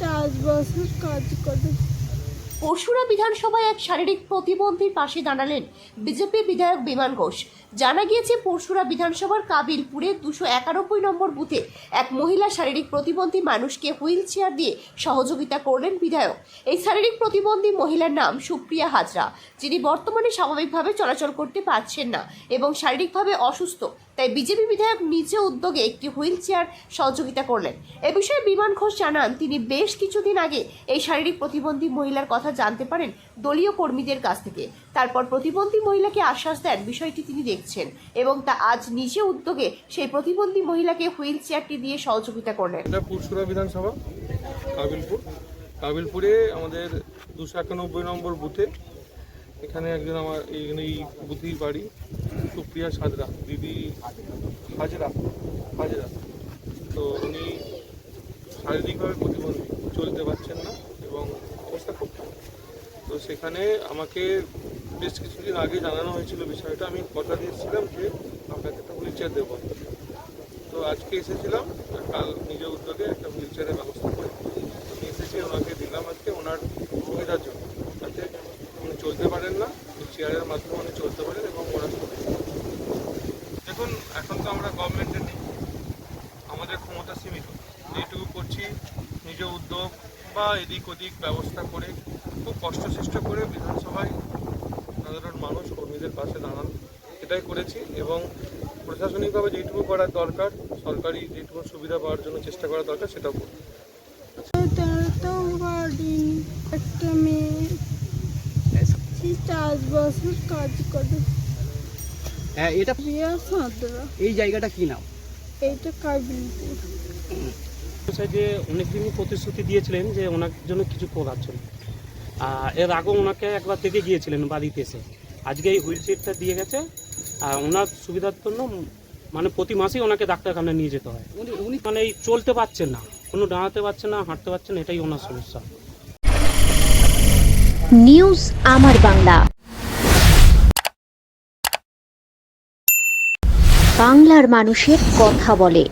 চার বছর কাজ করে পরশুরা বিধানসভায় এক শারীরিক প্রতিবন্ধীর পাশে দাঁড়ালেন বিজেপি বিধায়ক বিমান ঘোষ। জানা গিয়েছে, পরশুরা বিধানসভার কাবিলপুরে দুশো একানব্বই নম্বর বুথে এক মহিলা শারীরিক প্রতিবন্ধী মানুষকে হুইল চেয়ার দিয়ে সহযোগিতা করলেন বিধায়ক। এই শারীরিক প্রতিবন্ধী মহিলার নাম সুপ্রিয়া হাজরা, যিনি বর্তমানে স্বাভাবিকভাবে চলাচল করতে পারছেন না এবং শারীরিকভাবে অসুস্থ, তাই বিজেপি বিধায়ক নিজে উদ্যোগে একটি হুইল চেয়ার সহযোগিতা করলেন। এ বিষয়ে বিমান ঘোষ জানান, তিনি বেশ কিছুদিন আগে এই শারীরিক প্রতিবন্ধী মহিলার কথা জানতে পারেন দলীয় কর্মীদের কাছ থেকে। তারপর প্রতিবন্ধী মহিলাকে আশ্বাস দেন, বিষয়টি তিনি দেখছেন এবং তা আজ নিজে উদ্যোগে সেই প্রতিবন্ধী মহিলাকে হুইল চেয়ারটি দিয়ে সহযোগিতা করলেন। পুরসুরা বিধানসভা, কাবিলপুর। কাবিলপুরে আমাদের দুশো একানব্বই নম্বর বুথে এখানে একজন আমার এই বুথেই বাড়ি, সুপ্রিয়া সাজরা, দিদি হাজরা হাজরা। তো উনি শারীরিকভাবে প্রতিবন্ধী চলতে পারছেন না এবং অবস্থা খুব খারাপ। তো সেখানে আমাকে বেশ কিছুদিন আগে জানানো হয়েছিল বিষয়টা। আমি কথা দিয়েছিলাম যে আপনাকে একটা হুইল চেয়ার দেবো। তো আজকে এসেছিলাম কাল নিজের উদ্যোগে একটা হুইল চেয়ারের ব্যবস্থা করে আমি এসেছি, ওনাকে দিলাম আজকে, ওনার সুবিধার জন্য। যাতে উনি চলতে পারেন না চেয়ারের মাধ্যমে উনি চলতে পারেন এবং ওনার দেখুন, এখন তো আমরা গভর্নমেন্টের নেই। আমাদের ক্ষমতা সীমিত। যেটুকু করছি নিজ উদ্যোগ বা এদিক ওদিক ব্যবস্থা করে খুব কষ্টসৃষ্ট করে বিধানসভায় সাধারণ মানুষ কর্মীদের পাশে দাঁড়ান। এটাই করেছি এবং প্রশাসনিকভাবে যেটুকু করার দরকার সরকারি যেটুকু সুবিধা পাওয়ার জন্য চেষ্টা করা দরকার সেটাও বাড়ি একটা মেয়ে বছর কাজ করে। হ্যাঁ এটা এই জায়গাটা কি নাম? এইটা কাবিলপুর বলছে যে অনেকদিনই প্রতিশ্রুতি দিয়েছিলেন যে ওনার জন্য কিছু করার জন্য আর এর আগেও ওনাকে একবার দেখে গিয়েছিলেন বাড়িতে এসে। আজকে এই হুইল চেয়ারটা দিয়ে গেছে। আর ওনার সুবিধার জন্য মানে প্রতি মাসেই ওনাকে ডাক্তারখানায় নিয়ে যেতে হয়। উনি উনি মানে এই চলতে পারছেন না। কোনো দাঁড়াতে পারছেন না হাঁটতে পারছেন না, এটাই ওনার সমস্যা। নিউজ আমার বাংলা। বাংলার মানুষের কথা বলে।